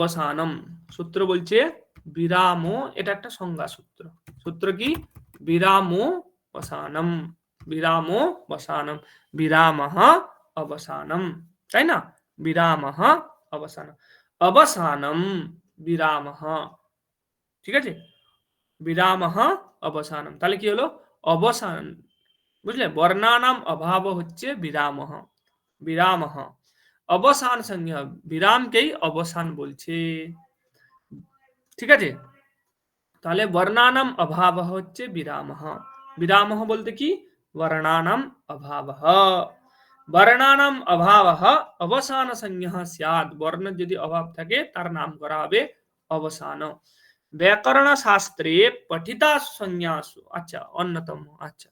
অবসানম সূত্র বলছে বিরাম, এটা একটা সংজ্ঞা সূত্র সূত্র কি? বিরাম অবসানম বিরাম অবসানম বিরাম অবসানম। তাই না? বিরাম অবসানম। অবসানম বিরাম ঠিক আছে? বিরাম অবসানম। তাহলে কি হলো? অবসান। বুঝলে? বর্ণানাম অভাব হচ্ছে বিরাম বিরাম অবসান সংজ্ঞা বিরামকেই অবসান বলছে। ঠিক আছে? তাহলে বর্ণানাম অভাব হচ্ছে বিরাম। বিরাম বলতে কি? বর্ণানাম অভাব। বর্ণানাম অভাব অবসান সংজ্ঞা স্যাদ। বর্ণ যদি অভাব থাকে, তার নাম করা হবে অবসান। ব্যাকরণ শাস্ত্রে পঠিতা সংজ্ঞাসু আচ্ছা অন্যতম। আচ্ছা।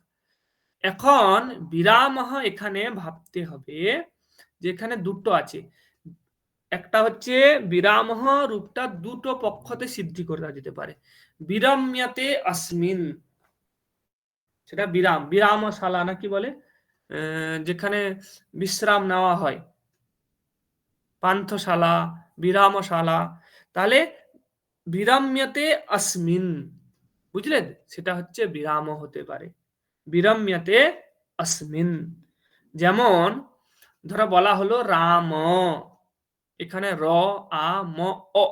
এখন বিরাম এখানে ভাবতে হবে যেখানে দুটো আছে। একটা হচ্ছে বিরাম রূপটা দুটো পক্ষতে সিদ্ধি করা যেতে পারে। বিরাম্যাতে আসমিন। সেটা বিরাম, বিরামশালা না কি বলে? যেখানে বিশ্রাম নেওয়া হয়। পান্থশালা, বিরামশালা। তাহলে বিরাম্যাতে আসমিন। বুঝলেন সেটা হচ্ছে বিরাম হতে পারে। বিরাম্যাতে আসমিন। যেমন ধরো বলা হলো রাম। এখানে র, আ, ম, অ।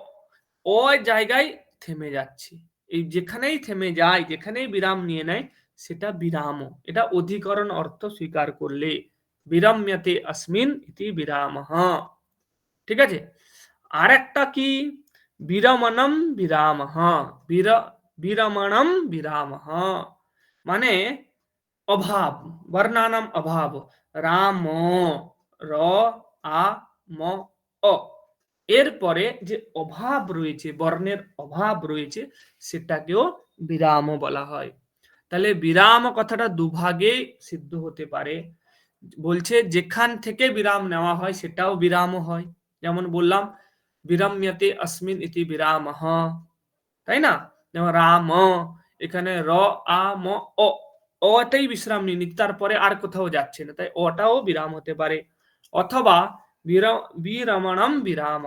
ওই জায়গায় থেমে যাচ্ছে। এই যেখানেই থেমে যায়, যেখানেই বিরাম নিয়ে নেয়, সেটা বিরাম। এটা অধিকরণ অর্থ স্বীকার করলে। বিরাম্যতে আসমিন ইতি বিরাম। ঠিক আছে? আর একটা কি? বিরমণম বিরাম। বীর, বিরমণম বিরাম। মানে অভাব, বর্ণানাম অভাব। রাম। র, আ, ম, অ। এরপরে যে অভাব রয়েছে, বর্ণের অভাব রয়েছে, সেটাকেও বিরাম বলা হয়। তাহলে বিরাম কথাটা দুভাগে সিদ্ধ হতে পারে। বলছে, যেখান থেকে বিরাম নেওয়া হয়, সেটাও বিরাম হয়। যেমন বললাম, বিরাম্যতে আসমিন ইতি বিরাম তাই না? যেমন রাম, এখানে র, আ, ম, অ। অটাই বিশ্রাম নিয়ে তারপরে আর কোথাও যাচ্ছে না। তাই অটাও বিরাম হতে পারে। অথবা বিরমণম বিরাম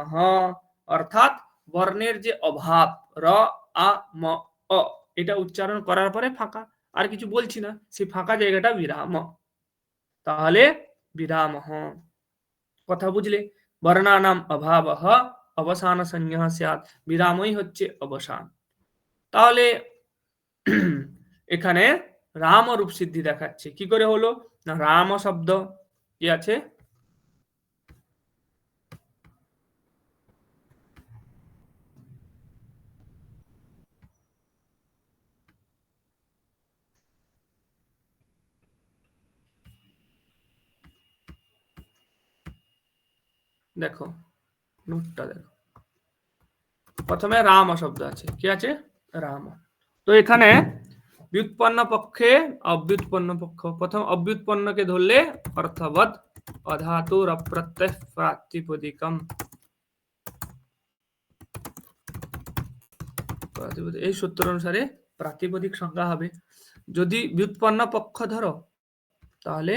অর্থাৎ বর্ণের যে অভাব, র, আ, ম, অ, এটা উচ্চারণ করার পরে ফাঁকা। আর কিছু বলছি না, সেই ফাঁকা জায়গাটা বিরাম। তাহলে বিরাম কথা বুঝলে? বর্ণানাম অভাব অবসান সংজ্ঞা সাত বিরামই হচ্ছে অবসান। তাহলে এখানে রাম রূপ সিদ্ধি দেখাচ্ছে। কি করে হলো? না, রাম শব্দ কি আছে? দেখো নোটটা দেখো প্রথমে রাম শব্দ আছে কি আছে রাম তো এখানে ব্যুৎপন্ন পক্ষে অব্যুৎপন্ন পক্ষ প্রথম অব্যুৎপন্নকে ধরলে অর্থবৎ অধাতুর অপ্রত্যয় প্রাতিপদিকম এই সূত্র অনুসারে প্রাতিপদিক সংজ্ঞা হবে যদি ব্যুৎপন্ন পক্ষ ধরো তাহলে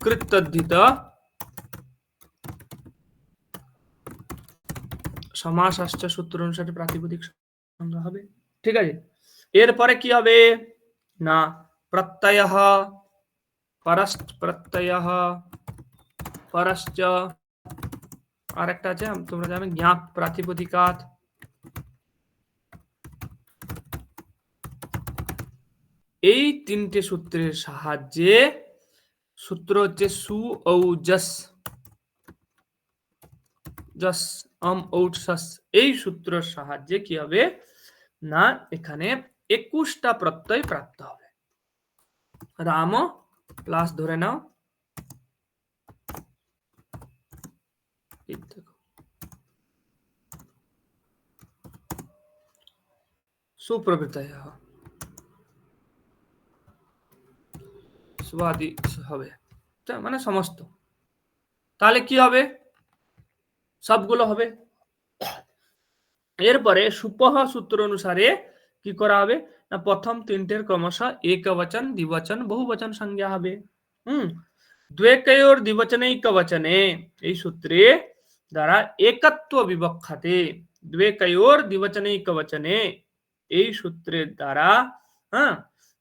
কৃত্যধিত সমাস আসছে সূত্র অনুসারে প্রাতিপদিক সংজ্ঞা হবে। ঠিক আছে? এরপরে কি হবে? না, প্রত্যয় পরশ্চ প্রত্যয়, পরশ্চ। আর একটা আছে, তোমরা জানো জ্ঞাপ প্রাতিপদিকাত। এই তিনটে সূত্রের সাহায্যে সূত্র হচ্ছে সু, ঔ জস জস আম ঔট এই সূত্রের সাহায্যে কি হবে? না, এখানে একুশটা প্রত্যয় প্রাপ্ত হবে। রাম প্লাস ধরে নাও। সুপ্রবৃতয় সুবাদি হবে। মানে সমস্ত। তাহলে কি হবে? সবগুলো হবে। এরপরে সুপহ সূত্র অনুসারে কি করা হবে? না, প্রথম তিনটের ক্রমশ এক বচন দ্বিবচন বহু বচন সংজ্ঞা হবে। হুম? দ্বেকয়োর দ্বিবচনৈক বচনে এই সূত্রে দ্বারা একত্ব বিবক্ষাতে দ্বে কয়োর দ্বিবচনৈক বচনে এই সূত্রের দ্বারা হ্যাঁ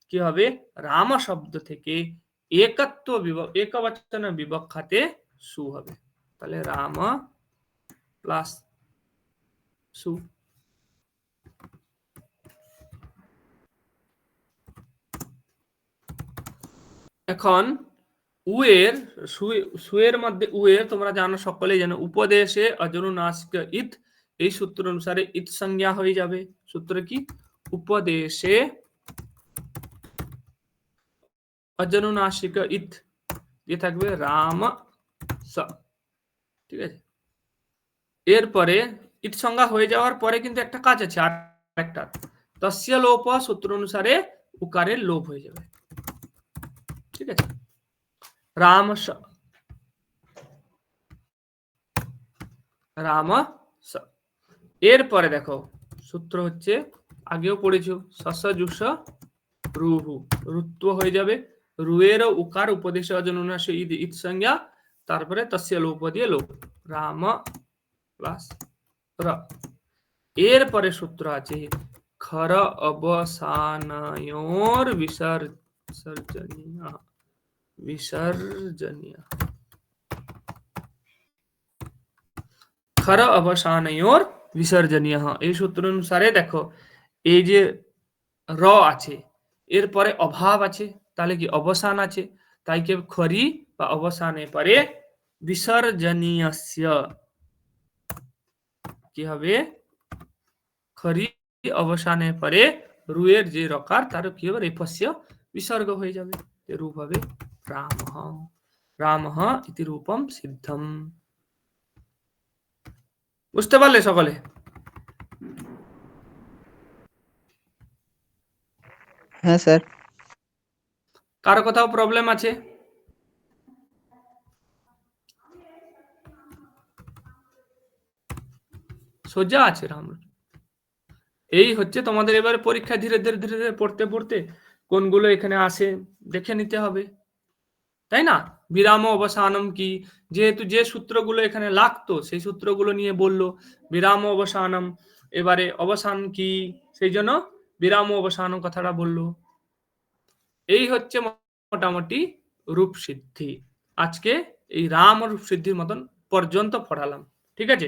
কি হবে? রাম শব্দ থেকে একত্ব বিব- একবচন বিবক্ষাতে সু হবে। তাহলে রাম প্লাস সু এখন, উয়ের সুয়ের মধ্যে উয়ের তোমরা জানো সকলেই জানো, উপদেশে অজনুনাসিক ইত, এই সূত্র অনুসারে ইত সংজ্ঞা হয়ে যাবে। সূত্র কি? উপদেশে অজনুনাসিক ইত দিয়ে থাকবে রাম স। ঠিক আছে? এরপরে ইট সংজ্ঞা হয়ে যাওয়ার পরে কিন্তু একটা কাজ আছে, আর একটা। তস্য লোপ সূত্র অনুসারে উকারের লোপ হয়ে যাবে। ঠিক আছে? রাম রাম এরপরে দেখো, সূত্র হচ্ছে, আগেও পড়েছো সস জুস রুহু। রুত্ব হয়ে যাবে। রুয়ের উকার উপদেশ অজনুনাশ ঈদ সংজ্ঞা, তারপরে তস্য লোপ দিয়ে লোপ। রাম প্লাস র এরপরে সূত্র আছে, খর অবসানয়োর বিসর্জনীয়। বিসর্জনীয়। খর অবসানয়োর বিসর্জনীয়। এই সূত্র অনুসারে দেখো, এই যে র আছে এরপরে অভাব আছে, তাহলে কি অবসান আছে? তাই কে খরি বা অবসানে পরে বিসর্জনীয়স্য। কি হবে? খরি অবসানে পরে রুয়ের যে রকার তার কি হবে? রেফস্য বিসর্গ হয়ে যাবে। রূপ হবে রাম রাম ইতি রূপম সিদ্ধম। বুঝতে পারলে সকলে? হ্যাঁ স্যার। কারও কোথাও প্রবলেম আছে? সোজা আছে রাম এই হচ্ছে তোমাদের এবারে পরীক্ষা, ধীরে ধীরে ধীরে ধীরে পড়তে পড়তে কোনগুলো এখানে আসে দেখে নিতে হবে। তাই না? বিরাম অবসানম কি? যেহেতু যে সূত্রগুলো এখানে লাগতো, সেই সূত্রগুলো নিয়ে বলল, বিরাম অবসানম। এবারে অবসান কি? সেই জন্য বিরাম অবসানম কথাটা বলল। এই হচ্ছে মোটামুটি রূপ সিদ্ধি আজকে এই রাম রূপ সিদ্ধির মতন পর্যন্ত পড়ালাম। ঠিক আছে?